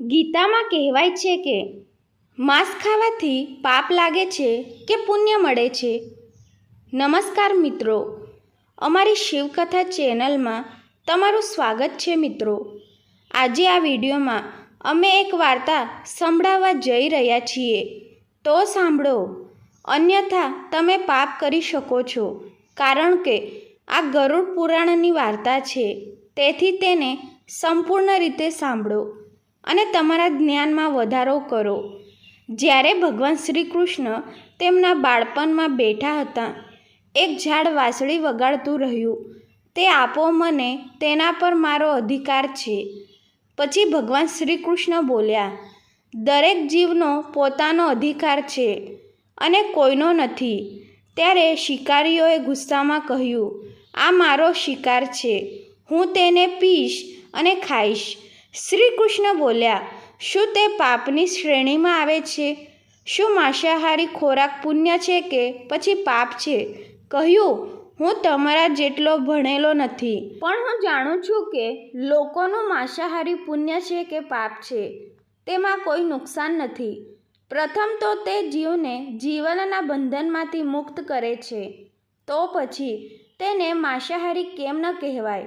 ગીતામાં કહેવાય છે કે, માંસ ખાવાથી પાપ લાગે છે કે પુણ્ય મળે છે? નમસ્કાર મિત્રો, અમારી શિવકથા ચેનલમાં તમારું સ્વાગત છે મિત્રો. આજે આ વિડીયોમાં અમે એક વાર્તા સંભળાવવા જઈ રહ્યા છીએ. તો સાંભળો. અન્યથા તમે પાપ કરી શકો છો, કારણ કે આ ગરુડ પુરાણની વાર્તા છે. તેથી તેને સંપૂર્ણ રીતે સાંભળો. અને તમારા જ્ઞાનમાં વધારો કરો. જ્યારે ભગવાન શ્રી કૃષ્ણ તેમના બાળપણમાં બેઠા હતા, એક ઝાડ વાંસળી વગાડતું રહ્યું. તે આપો મને, તેના પર મારો અધિકાર છે. પછી ભગવાન શ્રી કૃષ્ણ બોલ્યા, દરેક જીવનો પોતાનો અધિકાર છે અને કોઈનો નથી. ત્યારે શિકારીઓએ ગુસ્સામાં કહ્યું, આ મારો શિકાર છે. હું તેને પીશ અને ખાઈશ. શ્રી કૃષ્ણ બોલ્યા, શું તે પાપની શ્રેણીમાં આવે છે? શું માંસાહારી ખોરાક પુણ્ય છે કે પછી પાપ છે? કહ્યું, હું તમારા જેટલો ભણેલો નથી. પણ હું જાણું છું કે લોકોનું માંસાહારી પુણ્ય છે કે પાપ છે. તેમાં કોઈ નુકસાન નથી. પ્રથમ તો તે જીવને જીવનના બંધનમાંથી મુક્ત કરે છે. તો પછી તેને માંસાહારી કેમ ન કહેવાય?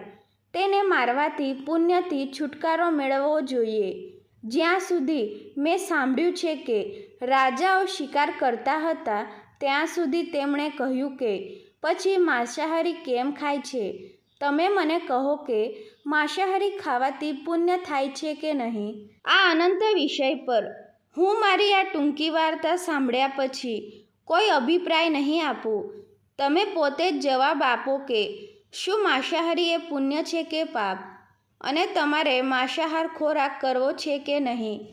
તેને મારવાથી પુણ્યથી છુટકારો મેળવવો જોઈએ. જ્યાં સુધી મેં સાંભળ્યું છે કે રાજાઓ શિકાર કરતા હતા, ત્યાં સુધી તેમણે કહ્યું કે, પછી માંસાહારી કેમ ખાય છે? તમે મને કહો કે, માંસાહારી ખાવાથી પુણ્ય થાય છે કે નહીં? આ અનંત વિષય પર હું મારી આ ટૂંકી વાર્તા સાંભળ્યા પછી કોઈ અભિપ્રાય નહીં આપું. તમે પોતે જ જવાબ આપો કે શું માંસાહારી એ પુણ્ય છે કે પાપ? અને તમારે માંસાહાર ખોરાક કરવો છે કે નહીં?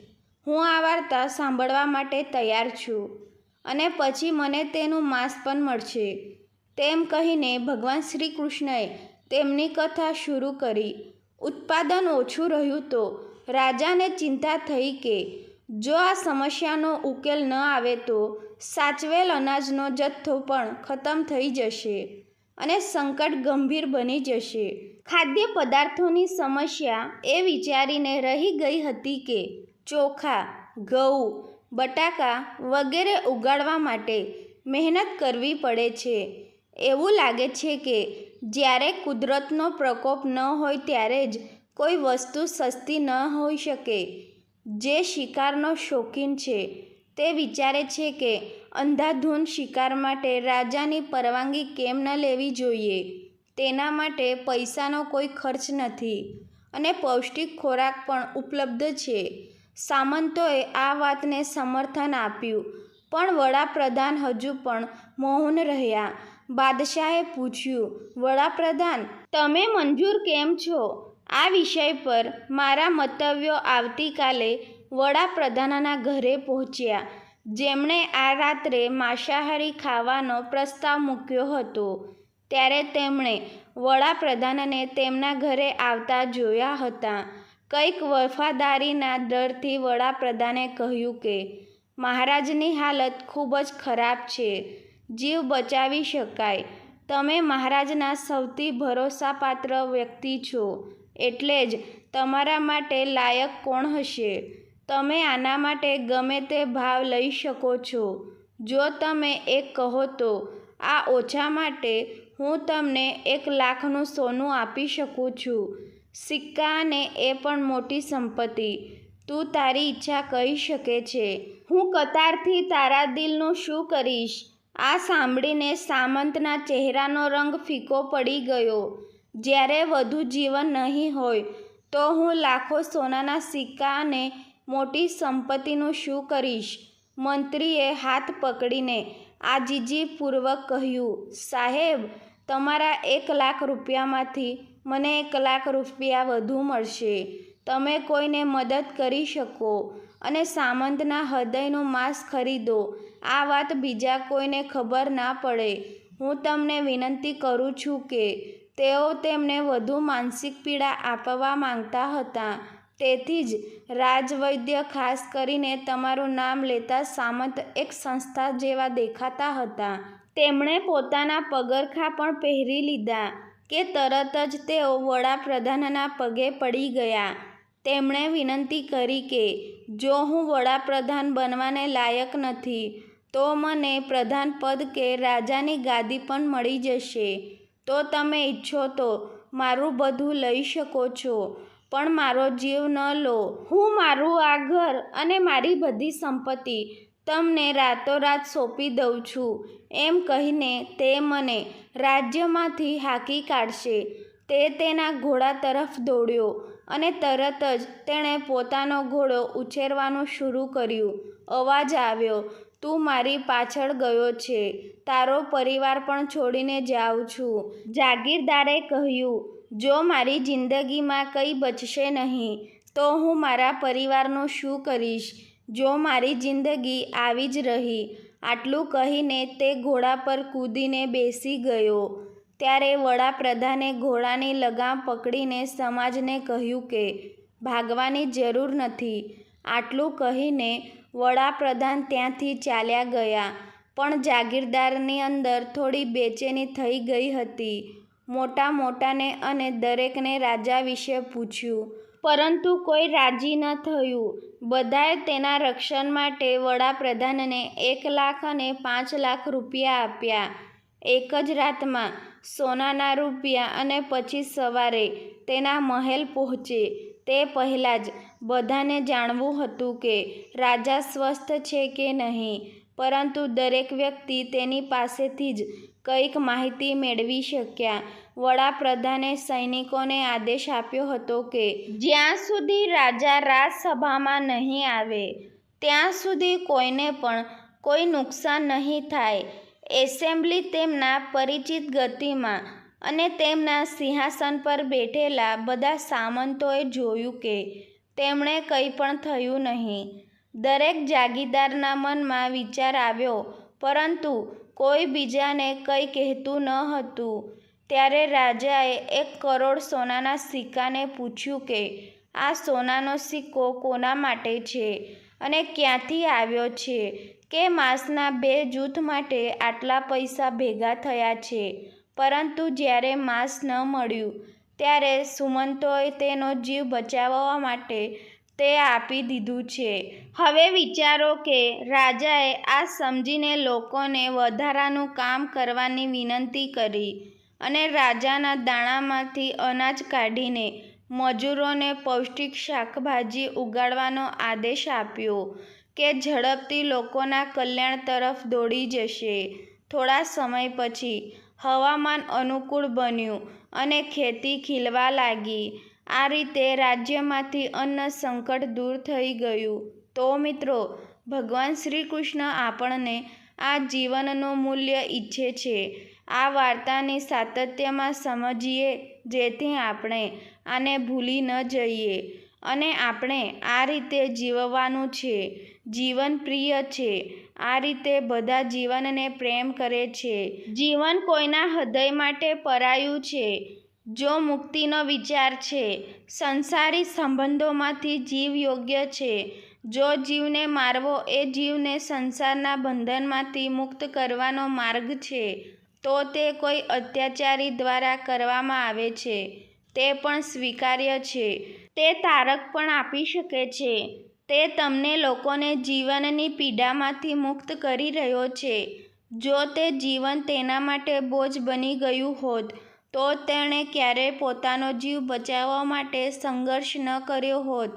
હું આ વાર્તા સાંભળવા માટે તૈયાર છું અને પછી મને તેનું માંસ પણ મળશે. તેમ કહીને ભગવાન શ્રી કૃષ્ણએ તેમની કથા શરૂ કરી. ઉત્પાદન ઓછું રહ્યું તો રાજાને ચિંતા થઈ કે જો આ સમસ્યાનો ઉકેલ ન આવે તો સાચવેલ અનાજનો જથ્થો પણ ખતમ થઈ જશે. અને સંકટ ગંભીર બની જશે. ખાદ્ય પદાર્થોની સમસ્યા એ વિચારીને રહી ગઈ હતી કે ચોખા, ઘઉં, બટાકા વગેરે ઉગાડવા માટે મહેનત કરવી પડે છે. એવું લાગે છે કે જ્યારે કુદરતનો પ્રકોપ ન હોય ત્યારે જ કોઈ વસ્તુ સસ્તી ન હોઈ શકે, જે શિકારનો શોખીન છે. તે વિચારે છે કે અંધાધૂન શિકાર માટે રાજાની પરવાનગી કેમ ન લેવી જોઈએ? તેના માટે પૈસાનો કોઈ ખર્ચ નથી અને પૌષ્ટિક ખોરાક પણ ઉપલબ્ધ છે. સામંતોએ આ વાતને સમર્થન આપ્યું, પણ વડાપ્રધાન હજુ પણ મૌન રહ્યા. બાદશાહે પૂછ્યું, વડાપ્રધાન, તમે મંજૂર કેમ છો? આ વિષય પર મારા મંતવ્યો આવતીકાલે વડાપ્રધાનના ઘરે પહોંચ્યા. જેમણે આ રાત્રે માંસાહારી ખાવાનો પ્રસ્તાવ મૂક્યો હતો. ત્યારે તેમણે વડાપ્રધાનને તેમના ઘરે આવતા જોયા હતા. કંઈક વફાદારીના ડરથી વડાપ્રધાને કહ્યું કે, મહારાજની હાલત ખૂબ જ ખરાબ છે. જીવ બચાવી શકાય. તમે મહારાજના સૌથી ભરોસાપાત્ર વ્યક્તિ છો. એટલે જ તમારા માટે લાયક કોણ હશે? તમે આના માટે ગમે તે ભાવ લઈ શકો છો. જો તમે એક કહો તો, આ ઓછા માટે હું તમને એક લાખનું સોનું આપી શકું છું. સિક્કા અને એ પણ મોટી સંપત્તિ. તું તારી ઈચ્છા કહી શકે છે. હું કતારથી તારા દિલનું શું કરીશ? આ સાંભળીને સામંતના ચહેરાનો રંગ ફીકો પડી ગયો. જ્યારે વધુ જીવન નહીં હોય, તો હું લાખો સોનાના સિક્કા અને મોટી સંપત્તિનું શું કરીશ? મંત્રીએ હાથ પકડીને આજીજીપૂર્વક કહ્યું, સાહેબ, તમારા એક લાખ રૂપિયામાંથી મને એક લાખ રૂપિયા વધુ મળશે. તમે કોઈને મદદ કરી શકો અને સામંતના હૃદયનું માંસ ખરીદો. આ વાત બીજા કોઈને ખબર ના પડે. હું તમને વિનંતી કરું છું કે તેઓ તેમને વધુ માનસિક પીડા આપવા માંગતા હતા. તેથી જ રાજવૈદ્ય ખાસ કરીને તમારું નામ લેતા સામંત એક સંસ્થા જેવા દેખાતા હતા. તેમણે પોતાના પગરખાં પણ પહેરી લીધા કે તરત જ તેઓ વડાપ્રધાનના પગે પડી ગયા. તેમણે વિનંતી કરી કે, જો હું વડાપ્રધાન બનવાને લાયક નથી, તો મને પ્રધાન પદ કે રાજાની ગાદી પણ મળી જશે. તો તમે ઈચ્છો તો મારું બધું લઈ શકો છો. પણ મારો જીવ ન લો. હું મારું આ ઘર અને મારી બધી સંપત્તિ તમને રાતોરાત સોંપી દઉં છું. એમ કહીને તે મને રાજ્યમાંથી હાંકી કાઢશે. તે તેના ઘોડા તરફ દોડ્યો અને તરત જ તેણે પોતાનો ઘોડો ઉછેરવાનું શરૂ કર્યું. અવાજ આવ્યો, તું મારી પાછળ ગયો છે. તારો પરિવાર પણ છોડીને જાઉં છું. જાગીરદારે કહ્યું જો મારી જિંદગીમાં કંઈ બચશે નહીં, તો હું મારા પરિવારનું શું કરીશ? જો મારી જિંદગી આવી જ રહી, આટલું કહીને તે ઘોડા પર કૂદીને બેસી ગયો. ત્યારે વડાપ્રધાને ઘોડાની લગામ પકડીને સમાજને કહ્યું કે, ભાગવાની જરૂર નથી. આટલું કહીને વડાપ્રધાન ત્યાંથી ચાલ્યા ગયા. પણ જાગીરદારની અંદર થોડી બેચેની થઈ ગઈ હતી. મોટા મોટાને અને દરેકને રાજા વિશે પૂછ્યું. પરંતુ કોઈ રાજી ન થયું. બધાએ તેના રક્ષણ માટે વડાપ્રધાનને એક લાખ અને પાંચ લાખ રૂપિયા આપ્યા. એક જ રાતમાં સોનાના રૂપિયા અને પછી સવારે તેના મહેલ પહોંચે. તે પહેલાં જ બધાને જાણવું હતું કે રાજા સ્વસ્થ છે કે નહીં. પરંતુ દરેક વ્યક્તિ તેની પાસેથી જ કંઈક માહિતી મેળવી શક્યા. વડાપ્રધાને સૈનિકોને આદેશ આપ્યો હતો કે જ્યાં સુધી રાજા રાજસભામાં નહીં આવે, ત્યાં સુધી કોઈને પણ કોઈ નુકસાન નહીં થાય. એસેમ્બલી તેમના પરિચિત ગતિમાં અને તેમના સિંહાસન પર બેઠેલા બધા સામંતોએ જોયું કે તેમણે કંઈ પણ થયું નહીં. દરેક જાગીરદારના મનમાં વિચાર આવ્યો પરંતુ કોઈ બીજાને કંઈ કહેતું ન હતું. ત્યારે રાજાએ એક કરોડ સોનાના સિક્કાને પૂછ્યું કે, આ સોનાનો સિક્કો કોના માટે છે અને ક્યાંથી આવ્યો છે? કે માસના બે જૂથ માટે આટલા પૈસા ભેગા થયા છે? પરંતુ જ્યારે માંસ ન મળ્યું, ત્યારે સુમંતોએ તેનો જીવ બચાવવા માટે તે આપી દીધું છે. હવે વિચારો કે રાજાએ આ સમજીને લોકોને વધારાનું કામ કરવાની વિનંતી કરી અને રાજાના દાણામાંથી અનાજ કાઢીને મજૂરોને પૌષ્ટિક શાકભાજી ઉગાડવાનો આદેશ આપ્યો કે ઝડપથી લોકોના કલ્યાણ તરફ દોડી જશે. થોડા સમય પછી હવામાન અનુકૂળ બન્યું અને ખેતી ખીલવા લાગી. આ રીતે રાજ્યમાંથી અન્ન સંકટ દૂર થઈ ગયું. તો મિત્રો, ભગવાન શ્રી કૃષ્ણ આપણને આ જીવનનું મૂલ્ય ઈચ્છે છે. આ વાર્તાને સાતત્યમાં સમજીએ જેથી આપણે આને ભૂલી ન જઈએ અને આપણે આ રીતે જીવવાનું છે. જીવન પ્રિય છે. આ રીતે બધા જીવનને પ્રેમ કરે છે. જીવન કોઈના હૃદય માટે પરાયું છે. જો મુક્તિનો વિચાર છે, સંસારી સંબંધોમાંથી જીવ યોગ્ય છે. જો જીવને મારવો એ જીવને સંસારના બંધનમાંથી મુક્ત કરવાનો માર્ગ છે, તો તે કોઈ અત્યાચારી દ્વારા કરવામાં આવે છે. તે પણ સ્વીકાર્ય છે. તે તારક પણ આપી શકે છે. તે તમને લોકોને જીવનની પીડામાંથી મુક્ત કરી રહ્યો છે. જો તે જીવન તેના માટે બોજ બની ગયું હોત તો તેણે ક્યારેય પોતાનો જીવ બચાવવા માટે સંઘર્ષ ન કર્યો હોત.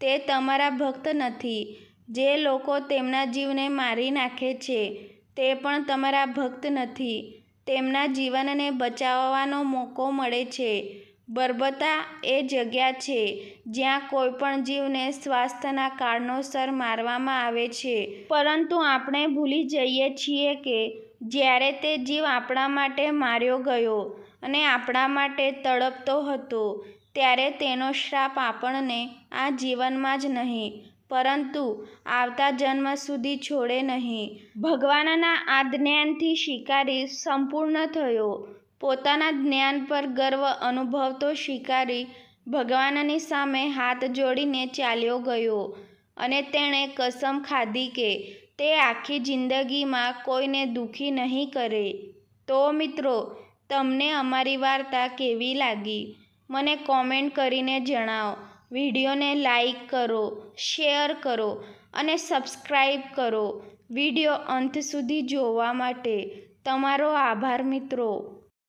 તે તમારા ભક્ત નથી. જે લોકો તેમના જીવને મારી નાખે છે, તે પણ તમારા ભક્ત નથી. તેમના જીવનને બચાવવાનો મોકો મળે છે. બર્બતા એ જગ્યા છે જ્યાં કોઈ પણ જીવને સ્વાસ્થ્યના કારણોસર મારવામાં આવે છે. પરંતુ આપણે ભૂલી જઈએ છીએ કે જ્યારે તે જીવ આપણા માટે માર્યો ગયો અને આપણા માટે તડપતો હતો, ત્યારે તેનો શ્રાપ આપણને આ જીવનમાં જ નહીં, પરંતુ આવતા જન્મ સુધી છોડે નહીં. ભગવાનના આ જ્ઞાનથી શિકારી સંપૂર્ણ થયો. પોતાના જ્ઞાન પર ગર્વ અનુભવતો શિકારી ભગવાનની સામે હાથ જોડીને ચાલ્યો ગયો અને તેણે કસમ ખાધી કે તે આખી જિંદગીમાં કોઈને દુઃખી નહીં કરે. તો મિત્રો તમને અમારી વાર્તા કેવી લાગી? મને કોમેન્ટ કરીને જણાવો. વિડીયોને લાઈક કરો, શેર કરો અને સબસ્ક્રાઈબ કરો. વીડિયો અંત સુધી જોવા માટે તમારો આભાર મિત્રો.